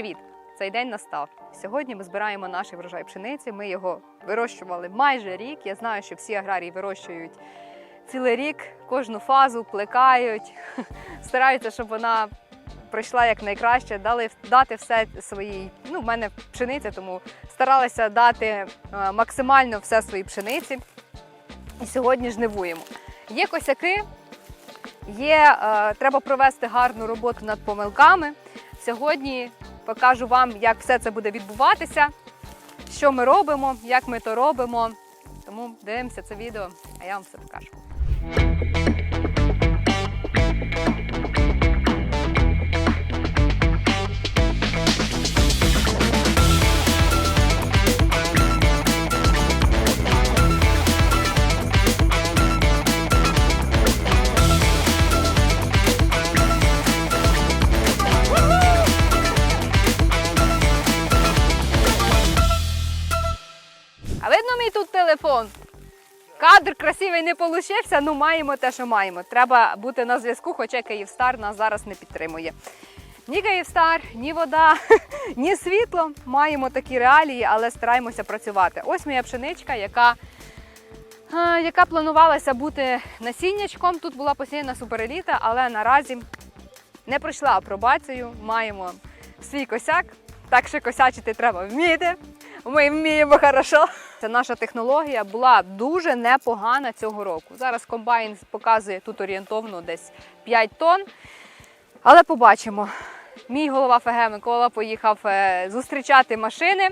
Привіт! Цей день настав. Сьогодні ми збираємо наш врожай пшениці. Ми його вирощували майже рік. Я знаю, що всі аграрії вирощують цілий рік, кожну фазу плекають, стараються, щоб вона пройшла як найкраще, дали дати все своїй. Ну, в мене пшениця, тому старалися дати е, максимально все своїй пшениці. І сьогодні жнивуємо. Є косяки, є, е, треба провести гарну роботу над помилками. Сьогодні покажу вам, як все це буде відбуватися, що ми робимо, як ми то робимо. Тому дивимося це відео, а я вам все покажу. Телефон? Кадр красивий не получився, ну маємо те, що маємо. Треба бути на зв'язку, хоча Київстар нас зараз не підтримує. Ні Київстар, ні вода, ні світло. Маємо такі реалії, але стараємося працювати. Ось моя пшеничка, яка, яка планувалася бути насіннячком. Тут була посіяна супереліта, але наразі не пройшла апробацію. Маємо свій косяк. Так що косячити треба вміти. Ми вміємо хорошо. Це наша технологія була дуже непогана цього року. Зараз комбайн показує тут орієнтовно десь 5 тонн. Але побачимо. Мій голова ФГ Микола поїхав е, зустрічати машини,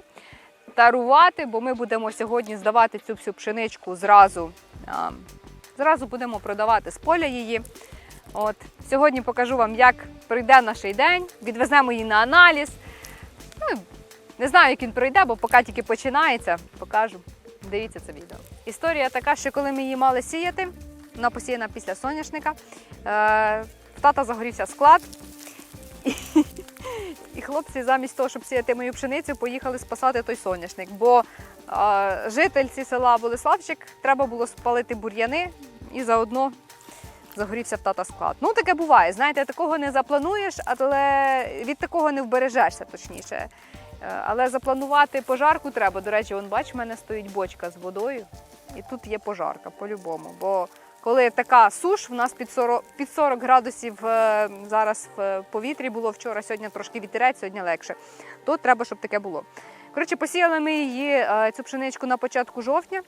тарувати, бо ми будемо сьогодні здавати цю всю пшеничку зразу. Зразу будемо продавати з поля її. От сьогодні покажу вам, як пройде наш день. Відвеземо її на аналіз. Ну, не знаю, як він пройде, бо поки тільки починається, покажу. Дивіться це відео. Історія така, що коли ми її мали сіяти, вона посіяна після соняшника. Е, в тата загорівся склад. І, хлопці замість того, щоб сіяти мою пшеницю, поїхали спасати той соняшник. Бо е, жительці села Болеславчик треба було спалити бур'яни і заодно загорівся в тата склад. Ну, таке буває. Знаєте, такого не заплануєш, але від такого не вбережешся, точніше. Е, Але запланувати пожарку треба. До речі, он бач, в мене стоїть бочка з водою, і тут є пожарка по-любому. Бо коли така суш, в нас під 40, під 40 градусів е, зараз в повітрі було вчора, сьогодні трошки вітерець, сьогодні легше, то треба, щоб таке було. Коротше, посіяли ми її е, цю пшеничку на початку жовтня.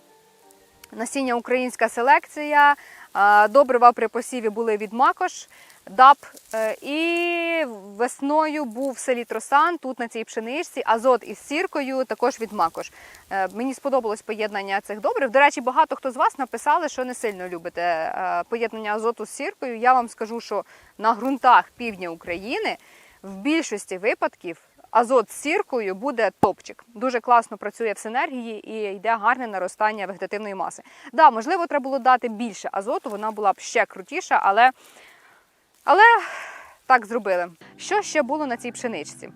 Насіння українська селекція, е, добрива при посіві були від Макош, ДАП. е, І весною був селітросан тут на цій пшеничці, азот із сіркою також від Макош. Е, Мені сподобалось поєднання цих добрив. До речі, багато хто з вас написали, що не сильно любите поєднання азоту з сіркою. Я вам скажу, що на ґрунтах півдня України в більшості випадків азот з сіркою буде топчик. Дуже класно працює в синергії і йде гарне наростання вегетативної маси. Да, можливо, треба було дати більше азоту, вона була б ще крутіша, але, але так зробили. Що ще було на цій пшеничці?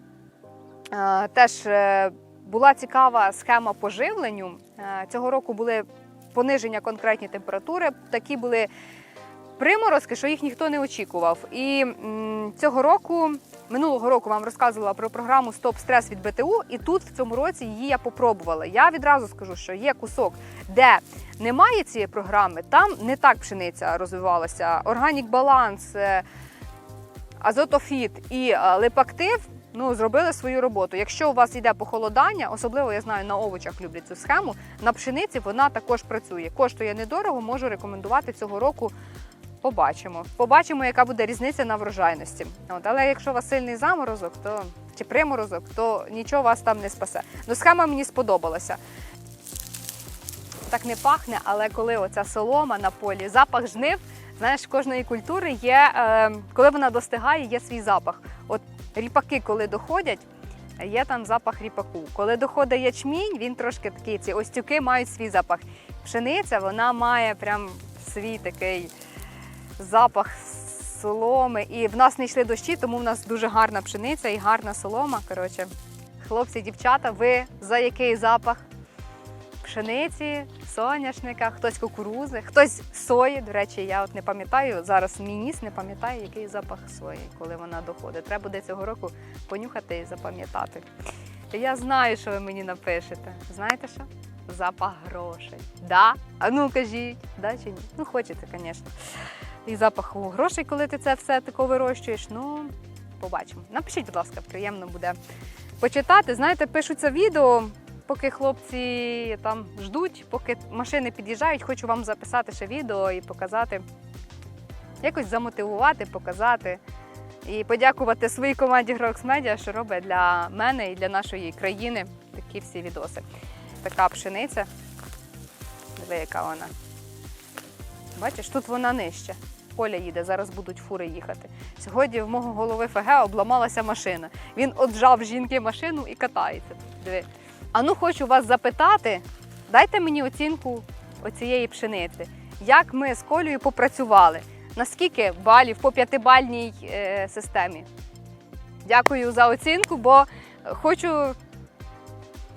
Е, Теж е, була цікава схема по живленню. Е, Цього року були пониження конкретні температури, такі були приморозки, що їх ніхто не очікував. І м, цього року, минулого року вам розказувала про програму Стоп стрес від БТУ, і тут в цьому році її я попробувала. Я відразу скажу, що є кусок, де немає цієї програми, там не так пшениця розвивалася. Органік баланс, е, азотофіт і е, липактив. Ну, зробили свою роботу. Якщо у вас йде похолодання, особливо я знаю, на овочах люблять цю схему. На пшениці вона також працює. Коштує недорого, можу рекомендувати цього року. Побачимо. Побачимо, яка буде різниця на врожайності. От, але якщо у вас сильний заморозок, то чи приморозок, то нічого вас там не спасе. Ну, схема мені сподобалася. Так не пахне, але коли оця солома на полі, запах жнив, знаєш, кожної культури є, е, коли вона достигає, є свій запах. От ріпаки, коли доходять, є там запах ріпаку. Коли доходить ячмінь, він трошки такий, ці остюки мають свій запах. Пшениця вона має прям свій такий запах соломи. І в нас не йшли дощі, тому в нас дуже гарна пшениця і гарна солома. Коротше, хлопці, дівчата, ви за який запах пшениці, соняшника, хтось кукурузи, хтось сої. До речі, я от не пам'ятаю, зараз мій не пам'ятає, який запах сої, коли вона доходить. Треба буде цього року понюхати і запам'ятати. Я знаю, що ви мені напишете. Знаєте що? Запах грошей. Да? А ну кажіть, да чи ні? Ну, хочете, звісно. І запах грошей, коли ти це все тако вирощуєш. Ну, побачимо. Напишіть, будь ласка, приємно буде почитати. Знаєте, пишуться відео, поки хлопці там ждуть, поки машини під'їжджають, хочу вам записати ще відео і показати, якось замотивувати, показати. І подякувати своїй команді Grox Media, що робить для мене і для нашої країни такі всі відоси. Така пшениця. Диви, яка вона. Бачиш, тут вона нижче. Поля їде, зараз будуть фури їхати. Сьогодні в мого голови ФГ обламалася машина. Він отжав жінки машину і катається. Диви. А ну хочу вас запитати, дайте мені оцінку оцієї пшениці. Як ми з Колею попрацювали? Наскільки балів по п'ятибальній е, системі? Дякую за оцінку, бо хочу,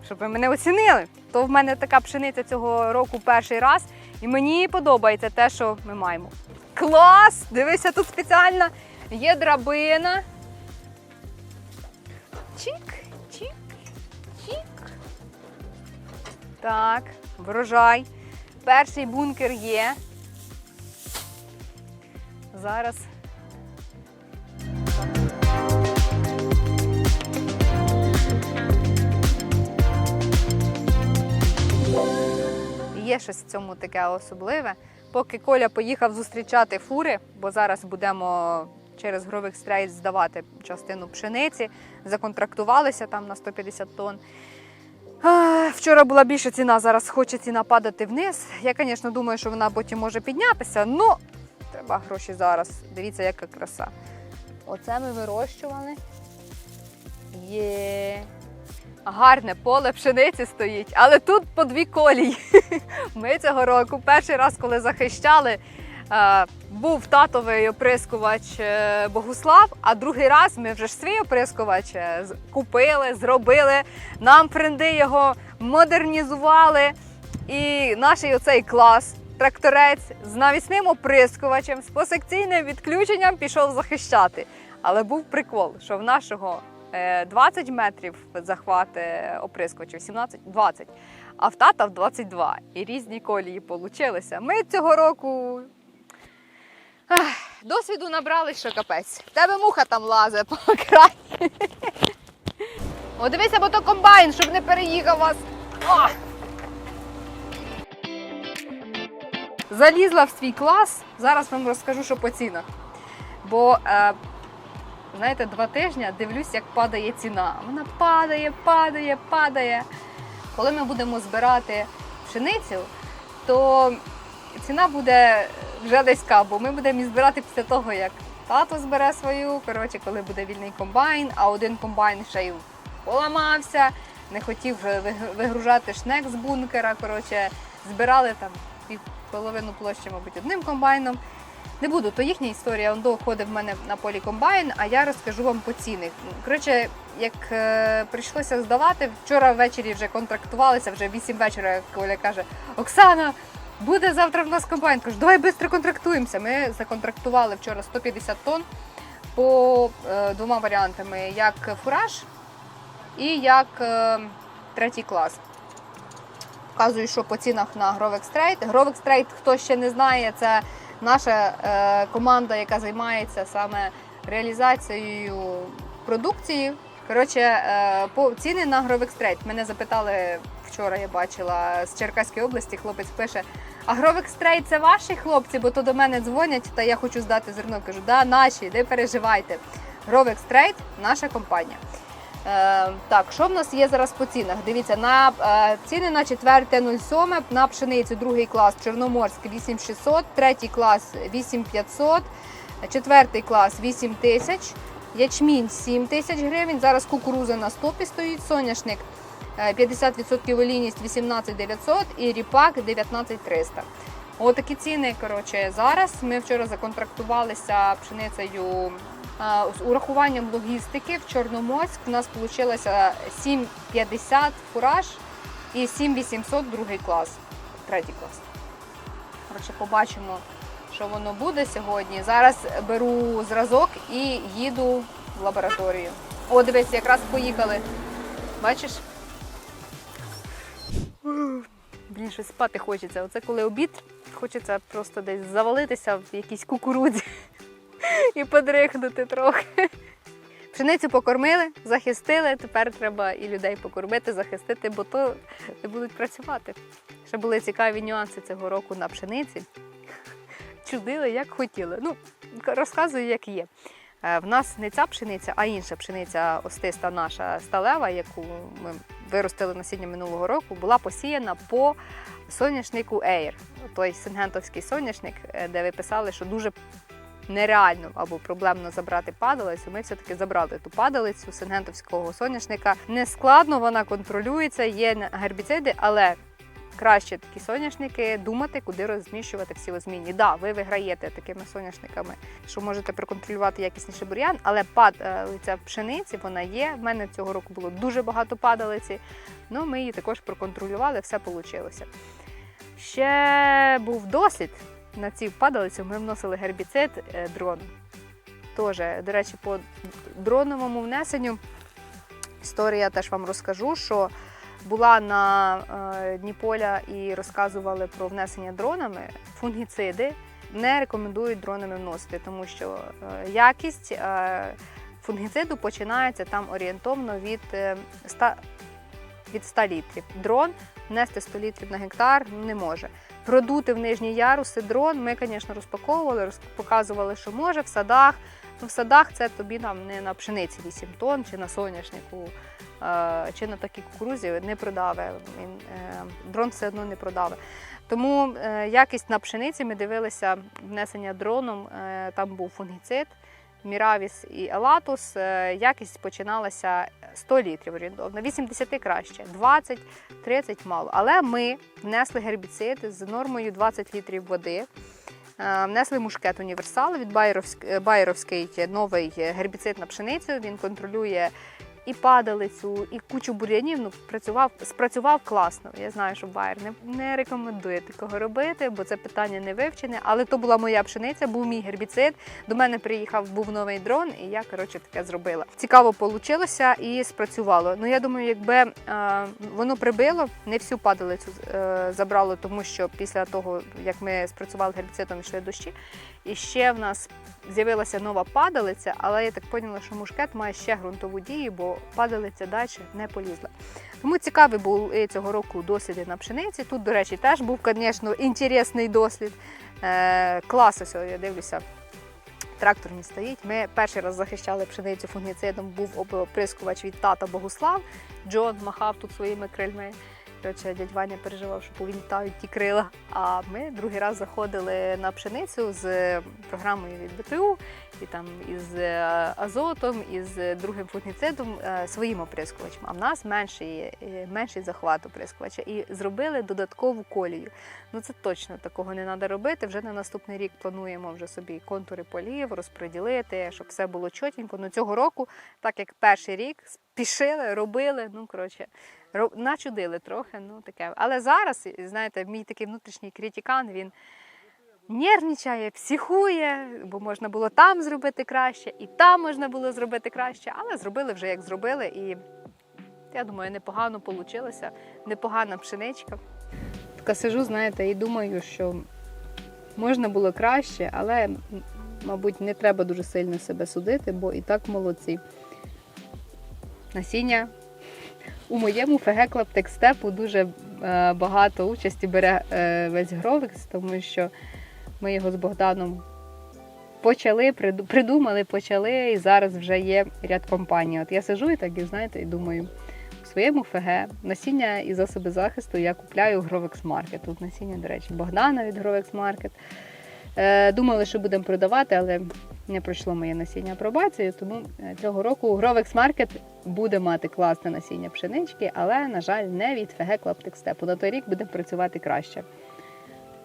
щоб ви мене оцінили. То в мене така пшениця цього року перший раз, і мені подобається те, що ми маємо. Клас! Дивися, тут спеціально є драбина. Чік, чік, чік. Так, врожай. Перший бункер є. Зараз. Є щось в цьому таке особливе. Поки Коля поїхав зустрічати фури, бо зараз будемо через грових стрейт здавати частину пшениці, законтрактувалися там на 150 тонн. Вчора була більша ціна, зараз хоче ціна падати вниз. Я, звісно, думаю, що вона потім може піднятися, але треба гроші зараз. Дивіться, яка краса. Оце ми вирощували. Є. Гарне поле пшениці стоїть, але тут по дві колії. Ми цього року перший раз, коли захищали, е, був татовий оприскувач е, Богуслав, а другий раз ми вже ж свій оприскувач е, купили, зробили. Нам френди його модернізували. І наш оцей клас, тракторець з навісним оприскувачем, з посекційним відключенням пішов захищати. Але був прикол, що в нашого 20 метрів захват е, оприскувачів, 17, 20, а в тата в 22. І різні колії получилися. Ми цього року ех, досвіду набрали, що капець. В тебе муха там лазить по крані. О, дивися, бо то комбайн, щоб не переїхав вас. О! Залізла в свій клас. Зараз вам розкажу, що по цінах. Бо, е, знаєте, два тижні дивлюсь, як падає ціна. Вона падає, падає, падає. Коли ми будемо збирати пшеницю, то ціна буде вже низька, бо ми будемо її збирати після того, як тато збере свою. Коротше, коли буде вільний комбайн, а один комбайн ще й поламався, не хотів вигружати шнек з бункера. Коротше, збирали там половину площі, мабуть, одним комбайном. Не буду, то їхня історія. Он доходив в мене на полі комбайн, а я розкажу вам по цінах. Коротше, як е, прийшлося здавати, вчора ввечері вже контрактувалися, вже 8 вечора, як Коля каже, Оксана, буде завтра в нас комбайн. Кажу, давай швидко контрактуємося. Ми законтрактували вчора 150 тонн по е, двома варіантами: як фураж і як е, третій клас. Вказую, що по цінах на Grovex Trade. Grovex Trade, хто ще не знає, це наша е, команда, яка займається саме реалізацією продукції. Коротше, е, по ціни на Trade. Мене запитали вчора, я бачила з Черкаської області. Хлопець пише: А Trade це ваші хлопці, бо то до мене дзвонять, та я хочу здати зерно. Кажу, да, наші, не переживайте. Grovex Trade – наша компанія. Е, так, що в нас є зараз по цінах? Дивіться, на е, ціни на 4.07, на пшеницю другий клас Чорноморськ 8600, третій клас 8500, четвертий клас 8000, ячмінь 7 тисяч гривень. Зараз кукуруза на стопі стоїть, соняшник е, 50% олійність 18900 і ріпак 19300. Отакі ціни. Коротше, зараз ми вчора законтрактувалися пшеницею з урахуванням логістики в Чорноморськ. У нас вийшло 7,50 фураж І 7800 другий клас, третій клас. Коротше, побачимо, що воно буде сьогодні. Зараз беру зразок і їду в лабораторію. О, дивись, якраз поїхали. Бачиш? Блін, щось спати хочеться. Оце коли обід, хочеться просто десь завалитися в якійсь кукурудзі і подрихнути трохи. Пшеницю покормили, захистили. Тепер треба і людей покормити, захистити, бо то не будуть працювати. Ще були цікаві нюанси цього року на пшениці. Чудили, як хотіли. Ну, розказую, як є. Е, В нас не ця пшениця, а інша пшениця остиста наша сталева, яку ми виростили насіння минулого року, була посіяна по соняшнику Air. Той сингентовський соняшник, е, де ви писали, що дуже нереально або проблемно забрати падалицю. Ми все-таки забрали ту падалицю сингентовського соняшника. Не складно, вона контролюється, є гербіциди, але краще такі соняшники думати, куди розміщувати всі озмінні. Да, ви виграєте такими соняшниками, що можете проконтролювати якісніший бур'ян, але падалиця пшениці вона є. В мене цього року було дуже багато падалиці. Ну, ми її також проконтролювали, все вийшло. Ще був дослід на цю падалицю. Ми вносили гербіцид е, дрон. Тоже, до речі, по дроновому внесенню історія теж вам розкажу, що була на е, Дніполя і розказували про внесення дронами фунгіциди. Не рекомендують дронами вносити, тому що е, якість фунгіциду починається там орієнтовно від е, 100, від 100 літрів. Дрон внести 100 літрів на гектар не може. Продути в нижні яруси дрон ми, звісно, розпаковували, показували, що може в садах. Ну, в садах це тобі нам не на пшениці 8 тонн чи на соняшнику е, чи на такій кукурузі не продаве. Е, дрон все одно не продаве. Тому е, якість на пшениці ми дивилися внесення дроном. Там був фунгіцид, Міравіс і Елатус. Е, Якість починалася 100 літрів орієнтовно, 80 краще, 20 30 мало. Але ми внесли гербіцид з нормою 20 літрів води. Е, Внесли мушкет універсал від Байровський е, новий гербіцид на пшеницю. Він контролює і падалицю, і кучу бур'янів. Ну, працював, спрацював класно. Я знаю, що Байер не, не рекомендує такого робити, бо це питання не вивчене. Але то була моя пшениця, був мій гербіцид. До мене приїхав, був новий дрон, і я коротше таке зробила. Цікаво вийшло і спрацювало. Ну я думаю, якби е, воно прибило, не всю падалицю е, забрало, тому що після того, як ми спрацювали гербіцидом, йшли дощі. І ще в нас з'явилася нова падалиця, але я так поняла, що мушкет має ще ґрунтову дію, бо падалиця далі не полізла. Тому цікавий був цього року досліди на пшениці. Тут, до речі, теж був, звісно, інтересний дослід. Е, клас, ось я дивлюся. Трактор не стоїть. Ми перший раз захищали пшеницю фунгіцидом, був оприскувач від тата Богуслав. Джон махав тут своїми крильми. Коротше, дядь Ваня переживав, що повілітають ті крила. А ми другий раз заходили на пшеницю з програмою від БТУ, і там із е, азотом, із другим фунгіцидом е, своїм оприскувачем. А в нас менший, е, менший захват оприскувача. І зробили додаткову колію. Ну це точно такого не треба робити. Вже на наступний рік плануємо вже собі контури полів розподілити, щоб все було чотенько. Ну цього року, так як перший рік, спішили, робили. Ну коротше, ро- начудили трохи. Ну таке. Але зараз, знаєте, мій такий внутрішній критикан, він. Нервничає, психує, бо можна було там зробити краще, і там можна було зробити краще, але зробили вже як зробили, і я думаю, непогано вийшло, непогана пшеничка. Така сижу, знаєте, і думаю, що можна було краще, але, мабуть, не треба дуже сильно себе судити, бо і так молодці. Насіння у моєму ФГ Клаптекстепу дуже е, багато участі бере е, весь Гровекс, тому що ми його з Богданом почали, придумали, почали, і зараз вже є ряд компаній. От я сижу і так, і знаєте, і думаю, у своєму ФГ насіння і засоби захисту я купляю Гровекс Маркет. Тут насіння, до речі, Богдана від Гровекс Маркет. Думали, що будемо продавати, але не пройшло моє насіння апробацію, тому е, цього року Гровекс Маркет буде мати класне насіння пшенички, але, на жаль, не від ФГ Клаптекстепу. На той рік будемо працювати краще.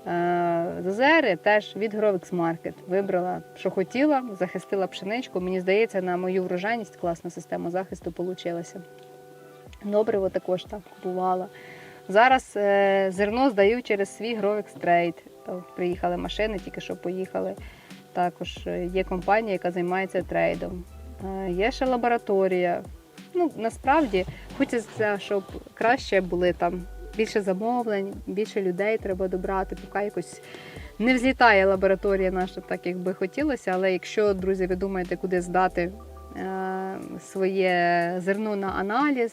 Е, Зозери теж від Гровекс Маркет вибрала, що хотіла, захистила пшеничку. Мені здається, на мою врожайність класна система захисту вийшла. Добриво також так купувала. Зараз е, зерно здаю через свій Grovex Trade. Приїхали машини, тільки що поїхали. Також е, є компанія, яка займається трейдом. Е, Є ще лабораторія. Ну, насправді хочеться, щоб краще були там більше замовлень, більше людей треба добрати, поки якось не взлітає лабораторія наша, так як би хотілося. Але якщо, друзі, ви думаєте, куди здати е, своє зерно на аналіз,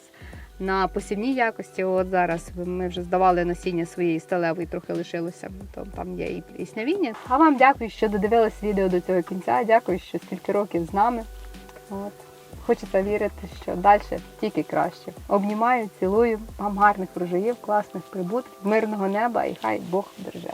на посівній якості, от зараз ми вже здавали насіння своєї сталевої, трохи лишилося, то там є і пліснявіння. А вам дякую, що додивились відео до цього кінця. Дякую, що стільки років з нами. От. Хочеться вірити, що далі тільки краще. Обнімаю, цілую. Вам гарних врожаїв, класних прибутків, мирного неба і хай Бог береже.